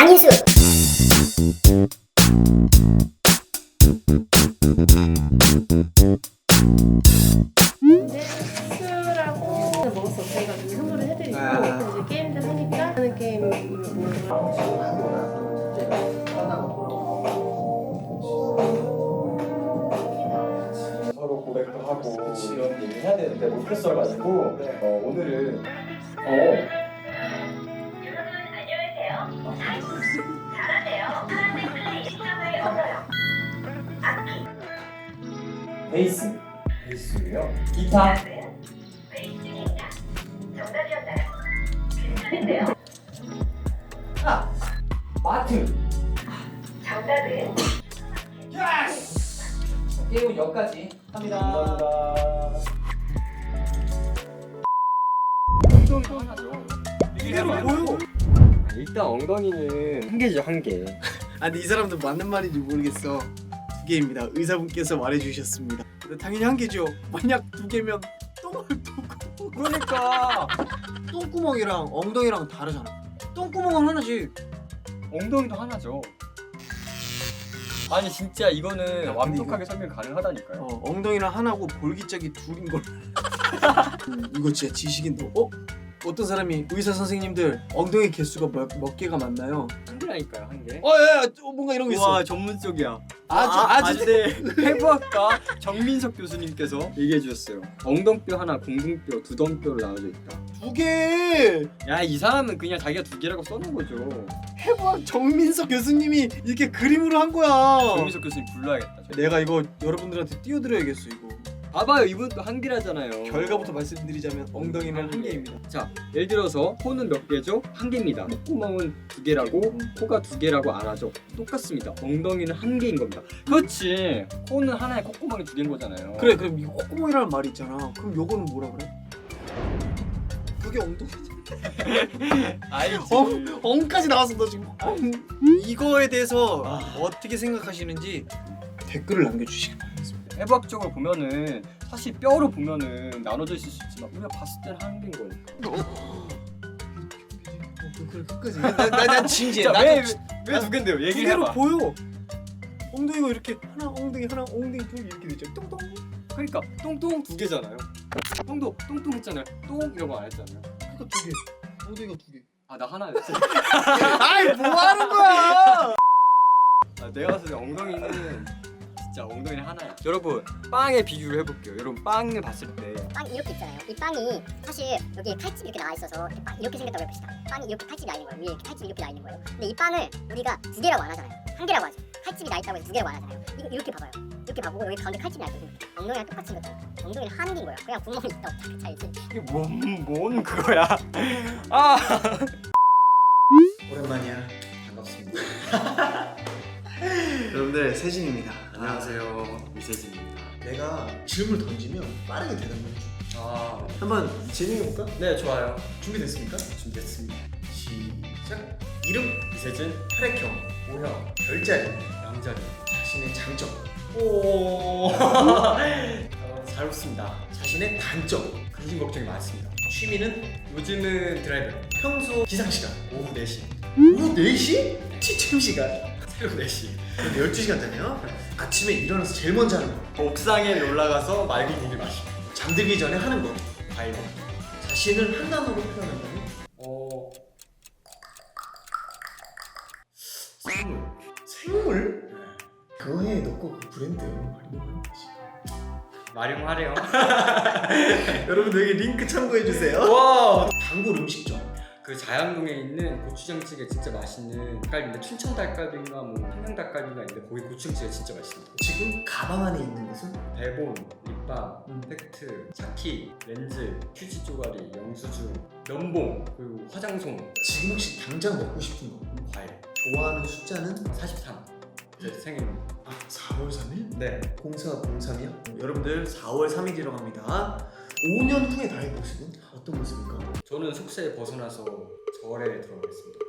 장인수 수라고 뭐 서로 고백도 하고 이런 얘기 해야 되는데 못했어가지고 어, 오늘은 어 베이스 베이스요 기타. 정답이었나요? 아 마트 정답은 게임은 여기까지 합니다 감사합니다 이대로 보여. 일단 엉덩이는 한 개죠 한 개. 아 근데 이 사람도 맞는 말인지 모르겠어. 두 개입니다. 의사분께서 말해주셨습니다. 근데 당연히 한 개죠. 만약 두 개면 똥을 두고 그러니까 똥구멍이랑 엉덩이랑 다르잖아. 똥구멍은 하나지. 엉덩이도 하나죠. 아니 진짜 이거는 야, 완벽하게 설명 가능하다니까요. 어, 엉덩이랑 하나고 볼기짝이 둘인 걸. 음, 이거 진짜 지식인데. 어? 어떤 사람이 의사 선생님들 엉덩이 개수가 몇, 몇 개가 맞나요? 한 개라니까요 한 개. 어, 야, 야, 어, 뭔가 이런 거 있어. 와 전문 쪽이야. 아주 아, 아주 네. 해부학과 정민석 교수님께서 얘기해 주셨어요. 엉덩뼈 하나, 공등뼈, 두 덩뼈로 나눠져 있다. 두 개. 야 이 사람은 그냥 자기가 두 개라고 써놓은 거죠. 해부학 정민석 교수님이 이렇게 그림으로 한 거야. 정민석 교수님 불러야겠다. 저. 내가 이거 여러분들한테 띄워드려야겠어 이거. 봐봐요 이분도 한 개라잖아요. 결과부터 말씀드리자면 엉덩이는 한 개입니다. 자, 예를 들어서 코는 몇 개죠? 한 개입니다. 콧구멍은 두 개라고, 코가 두 개라고 안 하죠. 똑같습니다. 엉덩이는 한 개인 겁니다. 그렇지. 코는 하나에 콧구멍이 두 개인 거잖아요. 그래 그럼 이거 콧구멍이라는 말이 있잖아. 그럼 요거는 뭐라 그래? 그게 엉덩이지. 알지. 엉 엉까지 나왔어 너 지금. 엉. 이거에 대해서 아. 어떻게 생각하시는지 댓글을 남겨주시기 바라겠습니다. 해부학적으로 보면은 사실 뼈로 보면은 나눠져 있을 수 있지만 우리가 봤을 때는 한 개인 거니까. 어, 그래 끝까지. 나난 진지해. 자, 나도 왜, 지- 왜두 개인데요? 두 얘기를 개로. 보여. 엉덩이가 이렇게 하나 엉덩이 하나 엉덩이 둘 이렇게 되죠. 똥똥. 그러니까 똥똥 두 개잖아요. 형도 똥똥 했잖아요. 똥 이런 거 안 했잖아요. 그러니까 두 개. 엉덩이가 두 개. 아 나 하나 했지. 아이 뭐 하는 거야? 아, 내가 봤을 때 엉덩이는 진짜 엉덩이는 하나야. 여러분 빵에 비교를 해볼게요. 여러분 빵을 봤을 때. 빵이 이렇게 있잖아요. 이 빵이 사실 여기 칼집이 이렇게 나와 있어서 이렇게, 빵 이렇게 생겼다고 해봅시다. 빵이 이렇게 칼집이 나 있는 거예요. 위에 이렇게 칼집이 이렇게 나 있는 거예요. 근데 이 빵을 우리가 두 개라고 안 하잖아요. 한 개라고 하죠. 칼집이 나 있다고 해서 두 개라고 안 하잖아요. 이거 이렇게 봐봐요. 이렇게 봐보고 여기 가운데 칼집이 나 있거든요 엉덩이랑 똑같이 생겼잖아요 엉덩이는 한 개인 거예요 그냥 구멍이 있다 없다 그 차이지. 이게 뭔, 뭔 그거야? 아! 오랜만이야. 반갑습니다. 여러분들 세진입니다. 안녕하세요 이세진입니다. 내가 질문을 던지면 빠르게 대답해 줘. 아 한번 진행해 볼까? 네 좋아요. 준비됐습니까? 준비했습니다. 시작. 이름, 이세진 혈액형, 오형 별자리, 양자리. 자신의 장점, 오 어, 잘 웃습니다. 자신의 단점, 근심 걱정이 많습니다. 취미는 요즘은 드라이브 평소 기상 시간, 오후 4시 오후 4시? 취침 시간. 새벽 4시 12시간잖아요. 아침에 일어나서 제일 먼저 하는 거. 옥상에 올라가서 맑은 공기 마시고 잠들기 전에 하는 거. 과일 먹기. 자신을 한 단어로 표현한다면 어 생물 생물? 그거에 넣고 그 브랜드 활용하는 거지. 마룡 하래요. 여러분 여기 링크 참고해 주세요. 와 단골 음식점. 그 자양동에 있는 고추장찌개 진짜 맛있는 닭갈비인데 춘천 닭갈비인가 뭐 한양 닭갈비인가 있는데 거기 고추장찌개 진짜 맛있습니다. 지금 가방 안에 있는 것은 대본, 립밤, 음. 팩트, 차키, 렌즈, 휴지 쪼가리, 영수증, 면봉, 그리고 화장솜, 지금 혹시 당장 먹고 싶은 거 과일 좋아하는 숫자는 43. 제 생일입니다. 아 4월 3일? 네. 0403이요? 여러분들 4월 3일이라고 합니다. 5년 후의 나의 모습은 어떤 모습일까? 저는 속세에 벗어나서 절에 들어가겠습니다.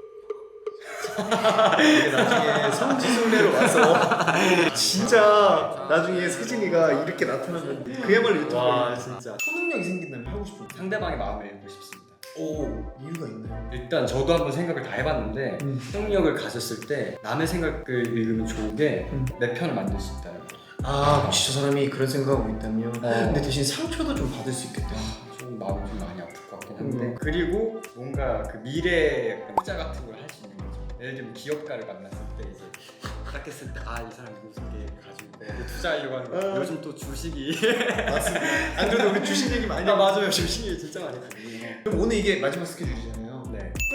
이게 나중에 성지순례로 와서 진짜 나중에 세진이가 이렇게 나타나면 그야말로 유튜브 와 진짜 초능력이 생긴다면 하고 싶은 거 상대방의 마음을 읽고 싶습니다. 오 이유가 있나요? 일단 저도 한번 생각을 다 해봤는데 음. 협력을 가졌을 때 남의 생각을 읽으면 좋은 게 음. 내 편을 만들 수 있다는 거. 아 혹시 저 사람이 그런 생각하고 있다면 어. 근데 대신 상처도 좀 받을 수 있겠다. 좀 마음이 좀 많이 아플 것 같긴 한데 음. 그리고 뭔가 그 미래 약간 투자 같은 걸 할 수 있는 거죠. 예를 들면 기업가를 만났을 때 이제 딱 했을 때 아 이 사람이 무슨 계획을 가지고 있고 투자하려고 하는 거 어. 요즘 또 주식이 맞습니다. 안 그래도 우리 주식 얘기 많이 아 맞아요 주식이 진짜 많이 그럼 오늘 이게 마지막 스케줄이잖아요. 네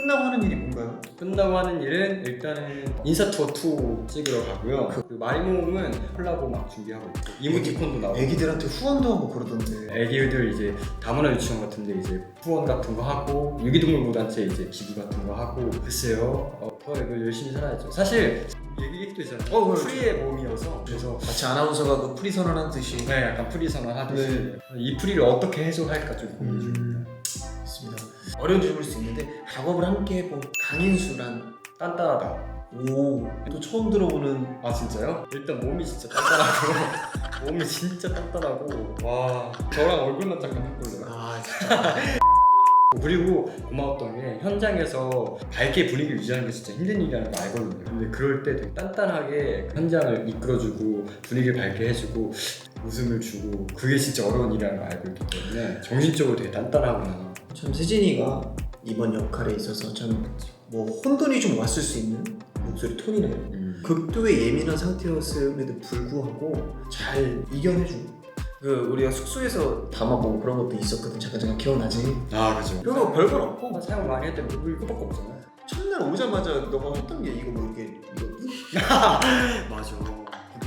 끝나고 하는 일이 뭔가요? 끝나고 하는 일은 일단은 인사 투어 2 찍으러 가고요. 그 마리모음은 콜라보 막 준비하고 있고 이모티콘도 나오고 애기들한테 후원도 하고 그러던데. 애기들 이제 다문화 유치원 같은데 이제 후원 같은 거 하고 유기동물 보단체 이제 기부 같은 거 하고 글쎄요 어, 더 열심히 살아야죠 사실 얘기도 있잖아요 어, 그렇죠. 프리의 몸이어서 그래서 마치 아나운서가 그 프리 선언한 듯이. 네 약간 프리 선언하듯이 네. 이 프리를 어떻게 해소할까 좀 고민 중입니다 음, 있습니다. 어려운 질문일 수 있는데 작업을 함께 해본 강인수란 단단하다 오, 또 처음 들어보는 아 진짜요? 일단 몸이 진짜 단단하고 몸이 진짜 단단하고 와 저랑 얼굴만 잠깐 해볼래요 아 진짜 그리고 고마웠던 게 현장에서 밝게 분위기를 유지하는 게 진짜 힘든 일이라는 걸 알거든요. 근데 그럴 때 되게 단단하게 그 현장을 이끌어주고 분위기를 밝게 해주고 웃음을 주고 그게 진짜 어려운 일이라는 걸 알고 있기 때문에 정신적으로 되게 단단하구나. 참 세진이가 이번 역할에 있어서 참 뭐 혼돈이 좀 왔을 수 있는 목소리 톤이네요. 음. 극도의 예민한 상태였음에도 불구하고 잘 이겨내주고 그 우리가 숙소에서 담아보고 그런 것도 있었거든 잠깐 잠깐 기억나지? 아 그죠. 별거 별건 없고 사용 많이 했더니 뭐 이거밖에 없잖아요. 첫날 오자마자 너가 했던 게 이거 뭐 이렇게 이거 맞아.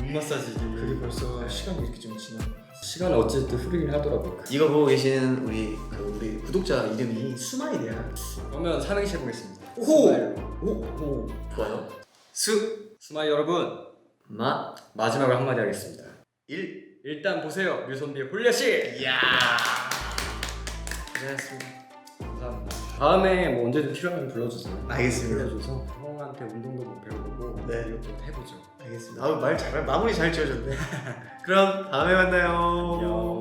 눈 마사지기. 그게 벌써 시간이 이렇게 좀 지나 시간은 어쨌든 흐르긴 하더라고 요. 이거 보고 계시는 우리 그 우리 구독자 이름이 수마일이야 그러면 삼행시 해보겠습니다. 호! 오! 오 좋아요 수! 스마일 여러분 마! 마지막으로 한마디 하겠습니다. 일! 일단 보세요 류선비의 홀려씨. 이야 고생하셨습니다 감사합니다. 다음에 뭐 언제든 필요하면 불러주세요. 알겠습니다. 불러줘서 형한테 운동도 뭐 배워보고 네. 이것도 해보죠. 알겠습니다 아 말 잘, 마무리 잘 지어줬네 그럼 다음에 만나요 안녕.